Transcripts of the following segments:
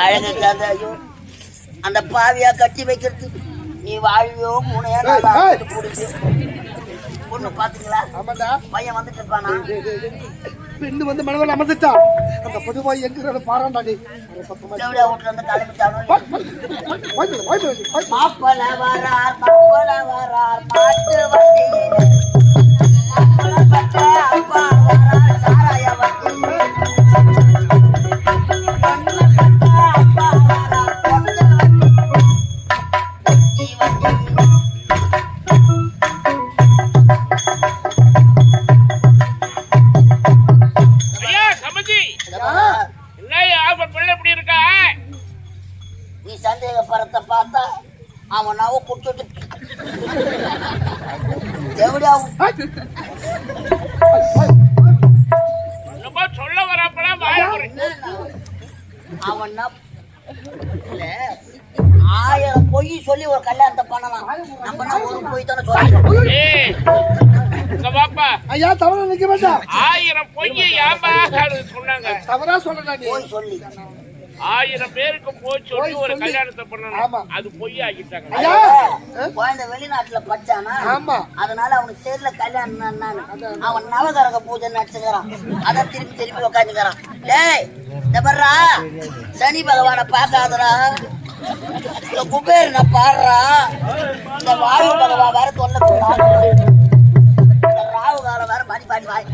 அழகுக்கு அந்த ஐயோ அந்த பாவியா கட்டி வைக்கிறது. நீ வாழ்வியோ மூணையா போடுச்சு பொண்ணு பாத்தீங்களா? பையன் வந்துட்டு இருப்பானா பெண்ணு வந்து மனதில் அமர்ந்துட்டா. அந்த பொதுவாய் எங்கிறத பாராண்டாடி மாப்பல வரார் மாப்பல வரார் பாட்டு வண்டியிலே. அப்பா வரார் அவன் நவ குடிச்சுட்டு எவிடா என்னமோ சொல்ல வரப்பெல்லாம் வாய முறை அவன் நப்- இல்ல, ஆயிரம் பொய் சொல்லி ஒரு கல்யாணத்தை பண்ணலாம். நம்ம ஒரு பொய் தானே பாப்பா ஐயா தவறா நிக்க வேண்டாம் ஆயிரம் பொய்யை ஏன்பா சொன்னாங்க. தவறா சொல்லடா நீ. பொய் சொல்லி. ஆயிரம் பேருக்கு போய் சொல்லி போய் ஒரு. கல்யாணத்தை ஆமா. பண்ணணும் அது பொய் ஆகிட்டாங்க ஐயா குழந்தை வெளிநாட்டுல படிச்சானா? ஆமா. அதனால அவனுக்கு தெரியல கல்யாணம் என்னன்னு. அவன் நவகரக பூஜை நடிச்சுக்கிறான். அதான் திருப்பி திருப்பி உட்காந்துக்கிறான் டேய் இந்த பாருடா. சனி பகவானை பார்க்காதடா. இந்த குபேரனை பாடுறா. இந்த வாயு பகவான் வேற தொல்லை ராகு காலம் வேற பாடி பாடி வாய்.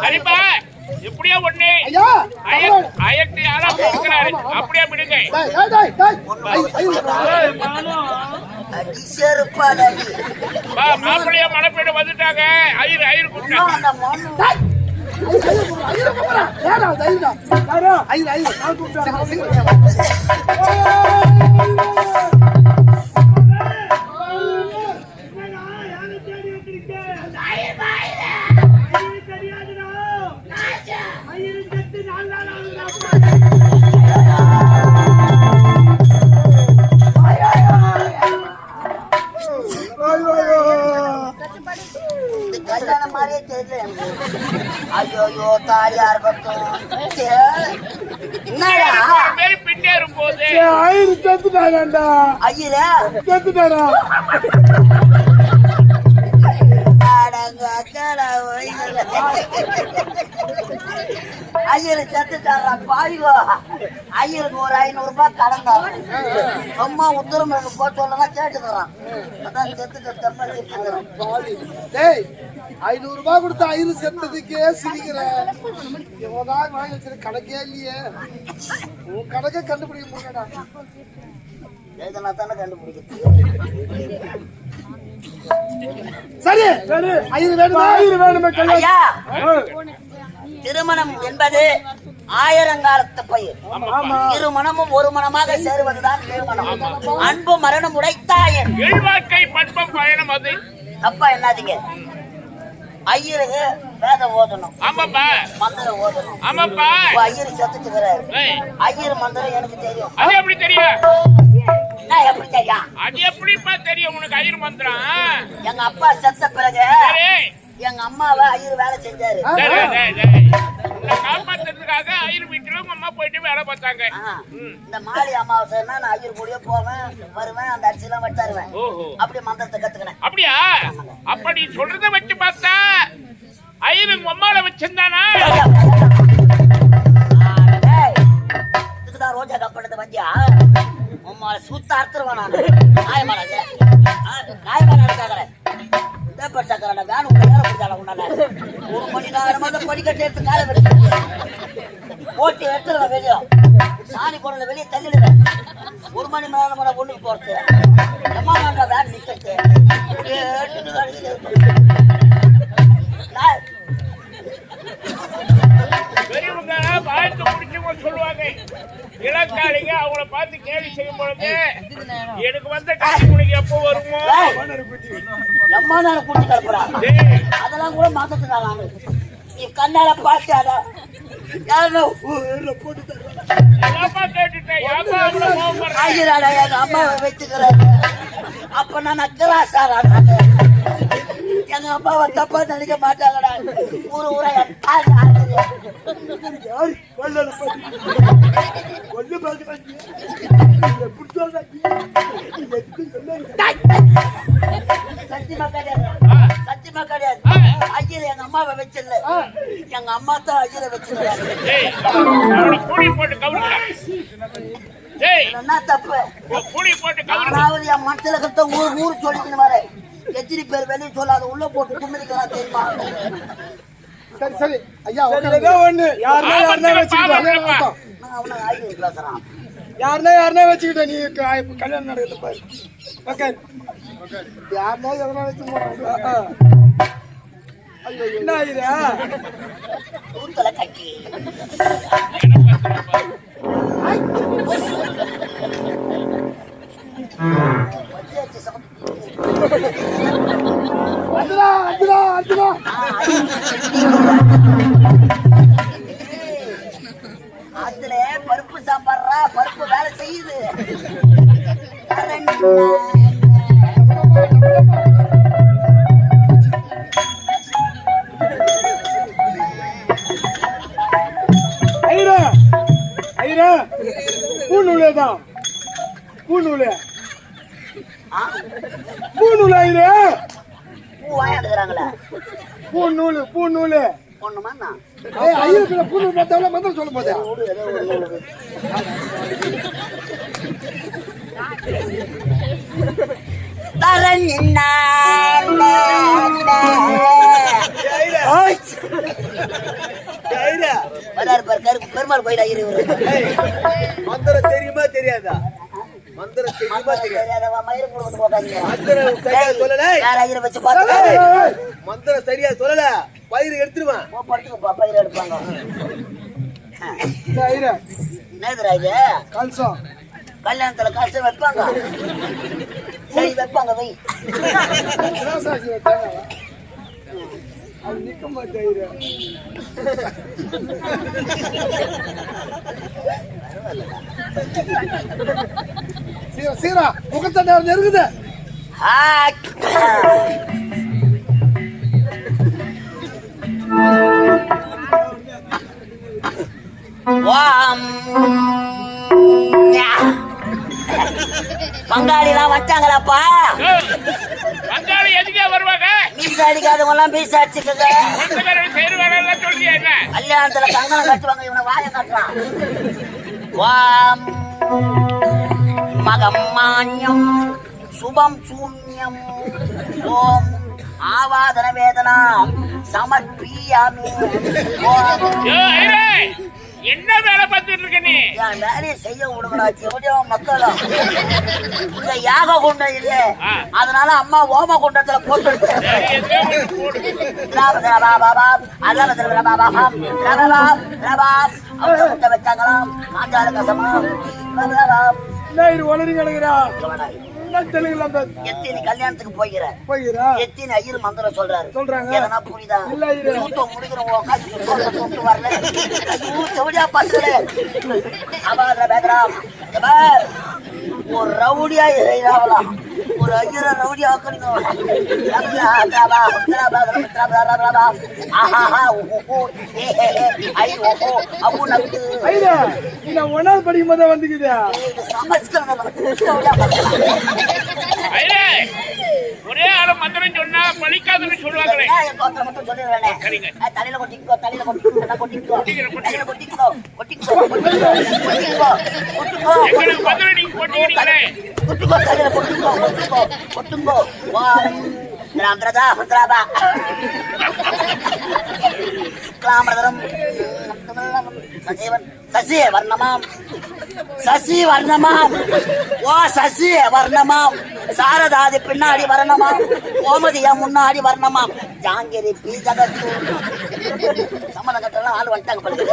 சரிப்பா எப்படியோ ஒண்ணு. ஐயா அயட்டு யாரா கொடுக்கிறாரு அப்படியே விடுங்க. மாப்பிள்ளைய பெய்து வந்துட்டாங்க. ஐயர் ஐயர் கூப்பிட்டாங்க அந்த மண்ணு கல்யாணம் மாதிரியே தெரியல எனக்கு ஐயோ பின்னேறும் போது ஐயர ஐயரு செத்துட்டாரா? பாய்கோ ஐயருக்கு ஒரு ஐநூறு ரூபாய் கடந்தாரு அம்மா உத்தரம் போக சொல்லுங்க கேட்டுக்கிறான். அதான் செத்துட்டு ஐநூறு ரூபாய் கொடுத்த ஐயர் செத்ததுக்கே சிரிக்கிறேன் இவதான் வாங்கி வச்சிருக்க? கணக்கே இல்லையே. உன் கணக்கே கண்டுபிடிக்க முடியலடா. எதனா தானே கண்டுபிடிக்கிறது? சரி ஐயர் வேணுமா? ஐயர் வேணுமே திருமணம் என்பது ஆயிரங்காலத்து பயிர். இரு மனமும் ஒரு மனமாக சேருவதுதான் திருமணம். அன்பு மரணம் உடைத்தாயன். பண்பம் பயணம் அது. தப்பா என்னாதீங்க ஐயருக்கு வேதம் ஓதணும். மந்திரம் ஓதணும். ஆமாப்பா. ஐயர் செத்துட்டுக்கிறாரு. ஐயர் மந்திரம் எனக்கு தெரியும். அது எப்படி தெரியும்? நான் எப்படி தெரியும்? அது எப்படிப்பா தெரியும் உனக்கு ஐயர் மந்திரம்? எங்க அப்பா செத்த பிறகு எங்க அம்மாவை ஐயர் வேலை செஞ்சாரு. காப்பாத்துறதுக்காக ஐயர் வீட்டுல அம்மா போயிட்டு வேலை பார்த்தாங்க. இந்த மாடி அமாவாசைன்னா நான் ஐயர் கூடயே போவேன் வருவேன் அந்த அரிசிலாம் வச்சு தருவேன். ஓஹோ. அப்படி மந்திரத்தை கத்துக்கினேன். அப்படியா? அப்ப நீ சொல்றத வச்சு பார்த்தா ஐயர் உங்க அம்மால வச்சிருந்தானா? இதுக்குதான் ரோஜா கப்பனத்தை வந்தியா உம்மால சுத்த அறுத்துருவேன் நான். நாயமாராஜ நாயமாரா இருக்காங்களே பேப்பர் சக்கரை வேணும்? உங்க நேரம் பிடிச்சால உன்னால? ஒரு மணி நேரமா அந்த படிக்கட்டு எடுத்து காலை வச்சு ஓட்டி எடுத்துருவேன் வெளியே. சாணி குடல வெளியே தள்ளிடுவேன் ஒரு மணி நேரம் ஒண்ணுக்கு போறது. எம்மா வேண்டாம் வேன் நிக்கிறது பெரியவங்க வாழ்த்து முடிச்சவங்க சொல்லுவாங்க. இளக்காளிங்க அவங்கள பார்த்து கேள்வி செய்யும் பொழுது எனக்கு வந்த காசு எப்போ வருமோ? எம்மா நேரம் கூட்டி கிளப்புறா டேய், அதெல்லாம் கூட மாத்தத்துக்காக நீ கண்ணால பார்க்காத யாருன்னா ஊர்ல போட்டு தருவாங்க எல்லாமா கேட்டுட்டேன்? ஏப்பா அவ்வளவு கோவப்படுற? ஐயராடா எங்க அம்மாவை வச்சுக்கிறாரு அப்ப நான் அக்கராசாரா நானு. எங்க அம்மாவை தப்பா நினைக்க மாட்டாங்கடா. ஊரு ஊரா சொன்னாங்க? சத்தியமா கிடையாது. சத்தியமா கிடையாது. ஐயர் எங்க அம்மாவை வச்சிடல எங்க அம்மா தான் ஐயரை. டேய், என்ன தப்பு? மனசுல கத்த ஊர் ஊர் சொல்லிட்டு வரேன். எத்தனை பேர் வெளியே சொல்லாத உள்ள போட்டு கும்பிடுக்கலாம் தெரியுமா? சரி சரி. ஐயா. ஒண்ணு. யாருன்னா யாருன்னா வச்சுக்கிட்டோம் அவனை ஆயுதம் பேசுறான் யாருன்னா யாருன்னா வச்சுக்கிட்டோம் நீ கல்யாணம் நடக்குது பாரு. ஓகே யாருன்னா எதனா வச்சு என்ன கட்டி. பூநூல் ஐரா பூ வாங்கிடுறாங்களே பூநூல் பூநூல். ஒண்ணுமா நான் ஏய் ஐயருக்கு புது மத்தவள மந்திரம் சொல்ல போதா. பெருமாள் ஐயர் இவரு. மந்திரம் தெரியுமா தெரியாதா? போகாதீங்க. மந்திரம் சரியா சொல்லல. பயிர் எடுத்துருவேன் போ, படுத்துக்கப்பா, பயிரை எடுப்பாங்க. கல்யாணத்துல காசு வைப்பாங்க. சரி வைப்பாங்க வை. அது நிக்க மாட்டேன் ஐரா சீரா சீரா முகத்தண்டை நெருங்குது. பங்காளிலாம் வச்சாங்களாப்பா? ஏய், பங்காளி எதுக்கே வருவாங்க? மீச அடிக்காதவங்க எல்லாம் மீச அடிச்சுக்கங்க. எல்லாம் கல்யாணத்துல கங்கணம் கட்டுவாங்க இவனை வாய கட்டுறான். வாம். மகமான்யம் சுபம் சூன்யம் ஓம் ஆவாதன வேதனா சமர்ப்பியாமி என்ன வேலை பார்த்துட்டு இருக்க நீ என் வேலையை செய்ய விடுங்கடா செவடியோ மக்களும் இந்த யாக குண்டம் இல்ல. அதனால அம்மா ஓம குண்டத்துல போட்டு. வச்சாங்களாம் காஞ்சால கசமா இது உளறி கிடக்குறா என்ன தெலுங்குல அந்த எத்தினி கல்யாணத்துக்கு போகிற போகிறா எத்தினி ஐயர் மந்திரம் சொல்றாரு. சொல்றாங்க. எதனா புரியுதா? இல்ல ஐயரு. சூத்தம் முடிக்கிற உட்காந்து கூப்பிட்டு வரல. ஐயோ, செவடியா பார்த்துக்கல அவாத பேதராம் ஒரு ரவுடியா இறையாவலாம் ஒரு ஐயரை ரவுடியா ஆக்கணும். ஒன்னாவது படிக்கும் போதே வந்துக்குதா ஒரே ஆள மந்திரம் சொன்னா பழிக்காதுன்னு சொல்லுவாங்களே. சரிங்க. தலையில கொட்டிக்கோ தலையில கொட்டிக்கோ கொட்டிக்கோ. தலையில கொட்டிக்கோ. கொட்டிக்கோ கொட்டிக்கோ கொட்டிக்கோ எங்களுக்கு மந்திரம் நீங்க போட்டீங்களே கொட்டுங்கோ தலையில கொட்டுங்கோ ராமரதா ஹுத்ராபா சசிவன் சசி வர்ணமா ஓ சசி வர்ணமா சாரதாதி பின்னாடி வரணுமா கோமதியா முன்னாடி வரணுமா ஜாங்கிரி பீஜகத்து சம்மதம் கட்டலாம் ஆள் வந்துட்டாங்க படுத்து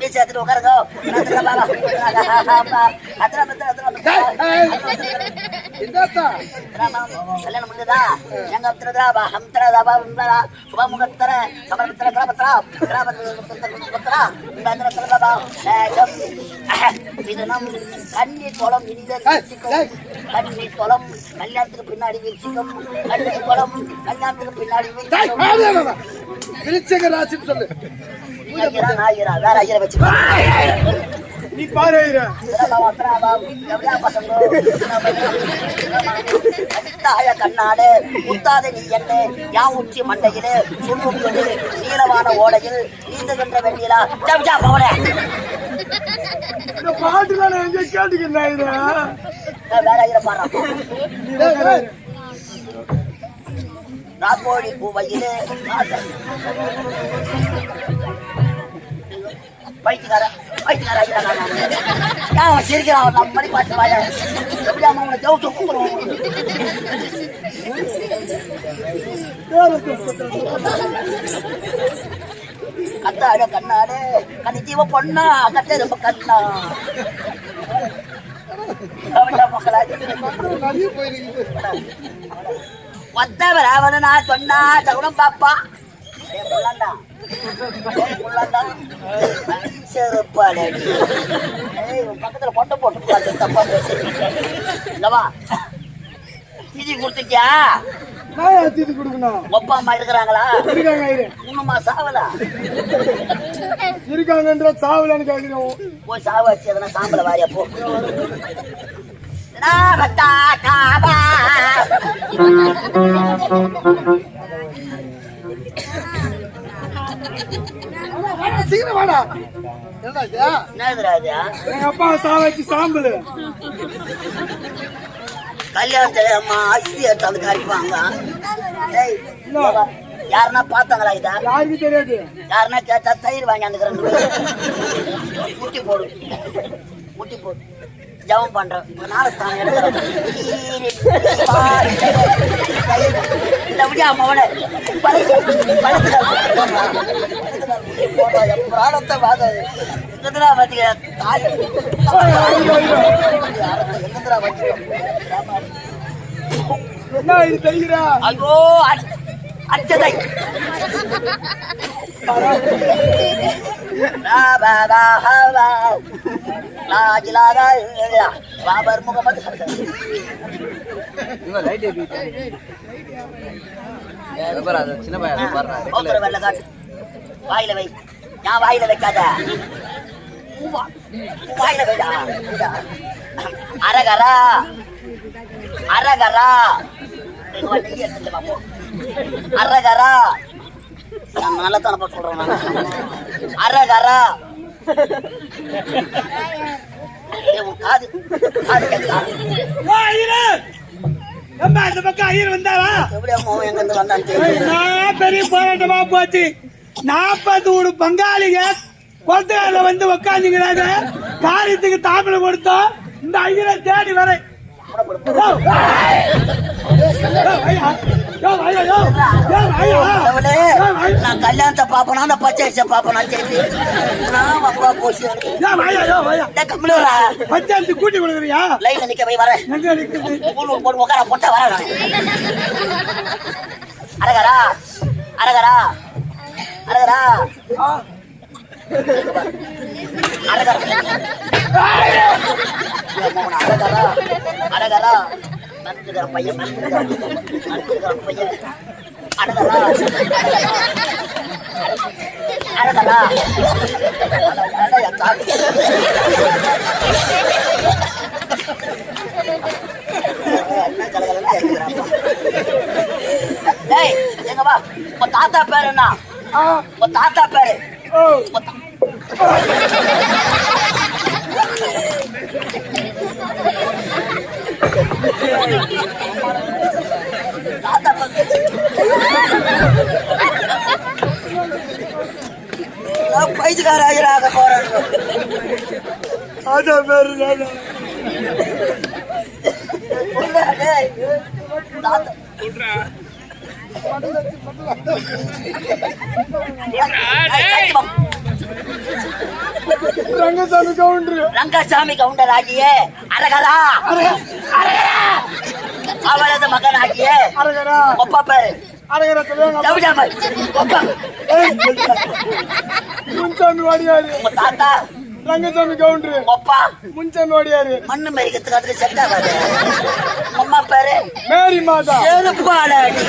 பேசி எடுத்துட்டு உட்காருங்க. அத்தனை அத்தனை அத்தனை கல்யாணம் முடிஞ்சதா? எங்க திரதா பகம் திரதா பந்தரா சுபமுகத்தர சமர்ப்பித்தர கிராமத்தரா? கிராமத்தரா இந்த திரதா நேகம் இதனம் கண்ணி இனித வீழ்ச்சிக்கும் கண்ணி தொலம் கல்யாணத்துக்கு பின்னாடி வீழ்ச்சிக்கும் கண்ணி தொலம் கல்யாணத்துக்கு பின்னாடி விருச்சக ராசின்னு சொல்லு. வேற ஐயரை வச்சு நீ பாரு. தாய கண்ணாடு முத்தாத நீ என்ன? யான் உச்சி மண்டையிலே சுண்ணும் நீளமான ஓடையில் நீந்துகின்ற வெண்ணிலா ஜப்ஜா இந்த பாட்டு நான் எங்க கேட்டுக்கிறேன். வேற ஐயரை பாடுறான் காப்போடி டேய். ராக்கோழி பூவையிலே பைத்தியக்கார பைத்தியக்கார அவன் சிரிக்கிறான் அவன் நம்ம பண்ணி பார்த்து வாயா. எப்படி அவன் அவனை ஜவுச்சு கூப்பிடுவான் கத்தாட கண்ணாடு கண்ணி தீவ பொண்ணா ரொம்ப கண்ணா. மக்களாச்சு நிறைய போயிருக்குது வந்தவர் அவனா சொன்னா சகுனம் பாப்பா. பக்கத்துல கொண்டை போட்டு தப்பா. இல்லவா? திதி கொடுத்துட்டியா? நான் தீர்த்து கொடுக்கணும்? ஒப்பா அம்மா இருக்கிறாங்களா? இருக்காங்க ஐயரே. இன்னுமா சாவலா? இருக்காங்கன்ற சாவலான்னு கேட்கிறோம் போய் சாவ வச்சு எதனா சாம்பல வாரியா போ. சீக்கிரம் வாடா. எங்க அப்பா சாவ வச்சு சாம்பல். கல்யாணத்துல அம்மா அரிசி எடுத்தாந்து வா. யாருன்னா பார்த்தாங்களா இதா? யாருக்கு தெரியாது? யாருன்னா கேட்டா தயிர் வாங்கி அந்த முட்டி போடு. முட்டி போடு. ஜபம் பண்றேன். நாளஸ்தானம் இந்த விடியா மவனை பிராணத்தை வாதாது எங்கதுரா வச்சுக்க தாய் இது தெரிகிறா ஐயோ அச்சதை. பாபர் முகமது ஓப்பர வெள்ள வாயில வை நான் வாயில வைக்காத வாயில வைடா அரகரா அரகரா அரகரா நான் நல்லா தானப்பா சொல்றேன் நான். ஏய், உன் காது காது நம்ம பக்கம் ஐயர் வந்தாரா? எப்படி அம்மா எங்க இருந்து வந்தான்னு தெரியல நான் பெரிய போராட்டமா போச்சு. நாற்பது ஒரு பங்காளிக குளத்துக்காரில வந்து உக்காந்துங்கிறாங்க காரியத்துக்கு தாமிரம் கொடுத்தோம். இந்த ஐயரை தேடி வரேன். நான் கல்யாணத்தை பாப்பனா அந்த பச்சை அரிசியை பாப்பனா சரி நான் அப்பா போச்சு யோ, ஐயா, கூட்டி கொடுக்குறியா லைன்ல நிக்க போய் வரேன் போட்டு உட்கார போட்ட வர அரகரா அரகரா அரகரா அரகரா அரகரா மறந்துக்கிற பையன் மறந்துக்கிற பையன் அரகரா அரகரா அட, என் தாடி. என்ன கலகலன்னு கேட்கிறாப்பா. டேய், எங்க வா உன் தாத்தா பேரு என்ன உன் தாத்தா பேரு ஓ உன் தா- தாத்தா பேரு நான் பைத்தியக்கார ஐயராக போறேன் அதான் பேரு நானு. சொல்லுடா, டேய். தாத்தா சொல்றா. ஏய், சத்தியமா. ரங்கசாமி கவுண்டரு ரங்கசாமி கவுண்டர் ஆகிய அரகரா. அவளது மகன் ஆகிய அரகரா. ஒப்பா பேரு அரகரா தலைவங்க ஜவுஜாமல் ஒப்பா முன்சாமி வாடியாரு. தாத்தா. ரங்கசாமி கவுண்டரு. ஒப்பா. முன்சாமி வாடியாரு. மண்ணு மறிக்கிறதுக்கு அதுல செட் ஆகாது. அம்மா பேரு மேரி மாதா. செருப்பாளடி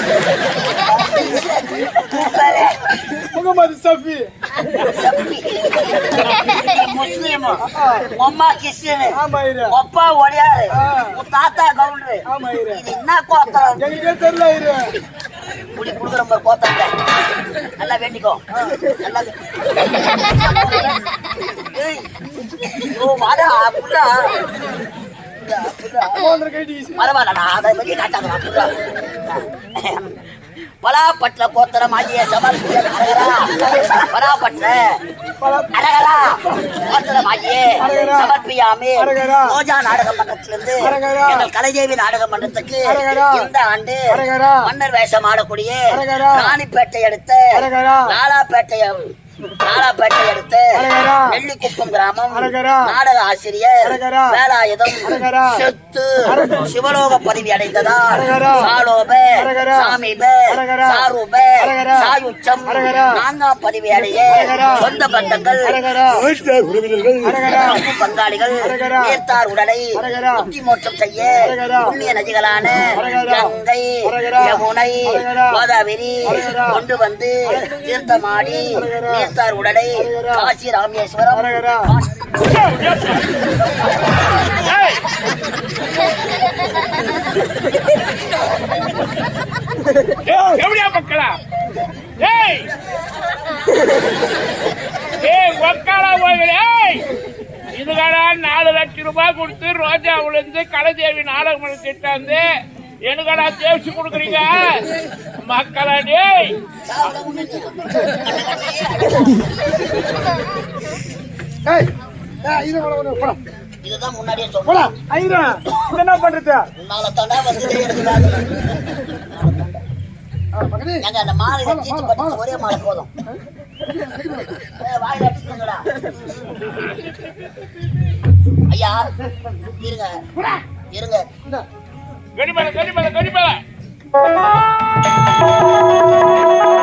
பேரு முகமது சஃபி முஸ்லீம் அம்மா கிறிஸ்டியனு ஒப்பா ஒடியாரு தாத்தா கவுண்டரு இது என்ன கோத்திரம் எங்களுக்கே தெரியல இரு குடி குடுக்குற மாதிரி கோத்திரத்தை நல்லா வேண்டிக்கோ நல்லா ஓ வாடா கைடி பரவாயில்லடா அதை வெளியே காட்டாதடா புள்ளா பலாப்பட்ல கோத்திரம் ஆகிய சமர்ப்பிய பலாப்பட்ல அழகரா. சமர்ப்பியாமே. ரோஜா நாடக மன்றத்திலிருந்து. எங்கள் கலைதேவி நாடக மன்றத்துக்கு. இந்த ஆண்டு. மன்னர் வேஷம் ஆடக்கூடிய. ராணிப்பேட்டை அடுத்த. லாலாப்பேட்டை லாலாப்பேட்டை அடுத்த. நெல்லிக்குப்பம் கிராமம். நாடக ஆசிரியர். வேலாயுதம். செத்து சிவலோக பதவி அடைந்ததா அழகரா. சாலோப. சாமிப. சாரூப. சாயுச்சம். நான்காம் பதவி அடைய. சொந்த பந்தங்கள் பங்காளிகள். நீர்த்தார் உடலை. புத்தி மோட்சம் செய்ய. புண்ணிய நதிகளான. கங்கை. யமுனை. கோதாவரி. கொண்டு வந்து தீர்த்தமாடி. நீர்த்தார் உடலை அழகரா. காசி ராமேஸ்வரம். ஏய், ஏய், எப்படியா மக்களா? ஏய்! ஏய் ஒக்காலா போகிறேன் ஏய்! இதுகாடா நாலு லட்சம் ரூபாய் கொடுத்து ரோஜா விழுந்து கலைதேவி நாடகம் திட்டாந்து எனக்கடா தேய்ச்சி கொடுக்குறீங்க? மக்களா. டேய் ஏய் இது. இதுதான் முன்னாடியே சொல்றேன் ஐயா, இது என்ன பண்றது? உன்னால வந்து அந்த மாலை பட்டு ஒரே மாலை போதும். ஏய், வாயில அடிச்சுக்கோங்கடா. ஐயா இருங்க. இருங்க. கடிமலை கடிமலை ஒண்ணு கொஞ்சம்